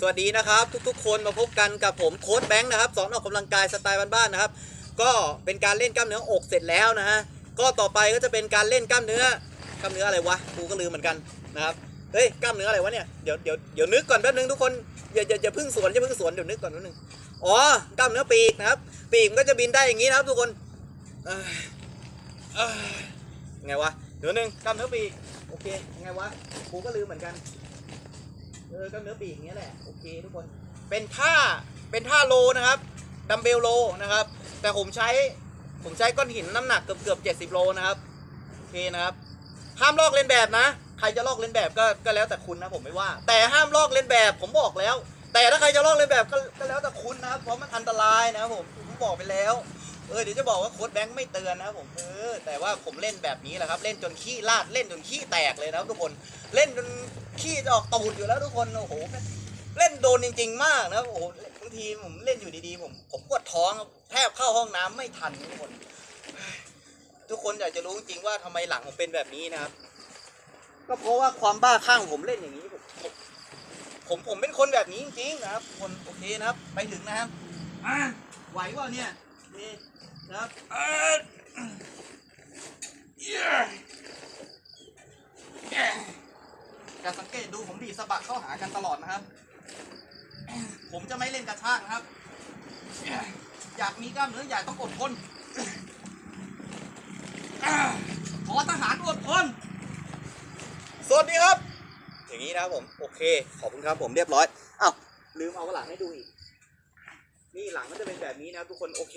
สวัสดีนะครับ ทุกๆ คนมาพบกันกับผมโค้ดแบงค์นะครับสอนออกกำลังกายสไตล์บ้านๆนะครับ ก็เป็นการเล่นกล้ามเนื้ออกเสร็จแล้วนะฮะก็ต่อไปก็จะเป็นการเล่นกล้ามเนื้อกล้ามเนื้ออะไรวะกูก็ลืมเหมือนกันนะครับเฮ้ยกล้ามเนื้ออะไรวะเนี่ยเดี๋ยวเดี๋ยวเดี๋ยวนึกก่อนแป๊บนึงทุกคนอย่าอย่าอย่าพึ่งสวนอย่าพึ่งสวนเดี๋ยวนึกก่อนแป๊บนึงอ๋อกล้ามเนื้อปีกนะครับ ปีกมันก็จะบินได้อย่างนี้นะครับ ทุกคนเอ้ยเอ้ยไงวะเดี๋ยวนึงกล้ามเนื้อปีกโอเคไงวะกูก็ลืมเหมือนกัน เออกล้ามเนื้อปีกอย่างเงี้ยแหละโอเคทุกคนเป็นท่าเป็นท่าโลนะครับดัมเบลโลนะครับ แต่ผมใช้ผมใช้ก้อนหินน้ำหนักเกือบเกือบเจ็ดสิบโลนะครับโอเคนะครับห้ามลอกเลียนแบบนะ ใครจะลอกเลียนแบบก็ก็แล้วแต่คุณนะผมไม่ว่า แต่ห้ามลอกเลียนแบบผมบอกแล้ว แต่ถ้าใครจะลอกเลียนแบบก็ก็แล้วแต่คุณนะครับเพราะมันอันตรายนะครับผมผมบอกไปแล้วเออเดี๋ยวจะบอกว่าโค้ดแบงค์ไม่เตือนนะผมเออแต่ว่าผมเล่นแบบนี้แหละครับ เล่นจนขี้ลาดเล่นจนขี้แตกเลยนะครับทุกคนเล่นจน ขี้จะออกตูดอยู่แล้วทุกคนโอ้โหเล่นโดนจริง ๆ มากนะโอ้โหบางทีผมเล่นอยู่ดีๆผม ผมปวดท้องแทบเข้าห้องน้ำไม่ทันทุกคน ทุกคนอยากจะรู้จริงๆว่าทำไมหลังผมเป็นแบบนี้นะครับ ก็เพราะว่าความบ้าคลั่งผมเล่นอย่างนี้ผมผมผมผมเป็นคนแบบนี้จริงๆนะครับ คนโอเคนะครับ ไปถึงนะครับอะไหวเปล่าเนี่ยนี่นะครับเอิ้นเย้แย่ การสังเกตดูผมดีดสะบัดเข้าหากันตลอดนะครับ ผมจะไม่เล่นกระชากนะครับ อยากมีกล้ามเนื้อใหญ่ต้องอดทนขอทหารอดทนสวัสดีครับ อย่างนี้นะครับผม โอเค ขอบคุณครับผมเรียบร้อยอ้าวลืมเอาหลังให้ดูอีก นี่หลังมันจะเป็นแบบนี้นะครับทุกคน โอเค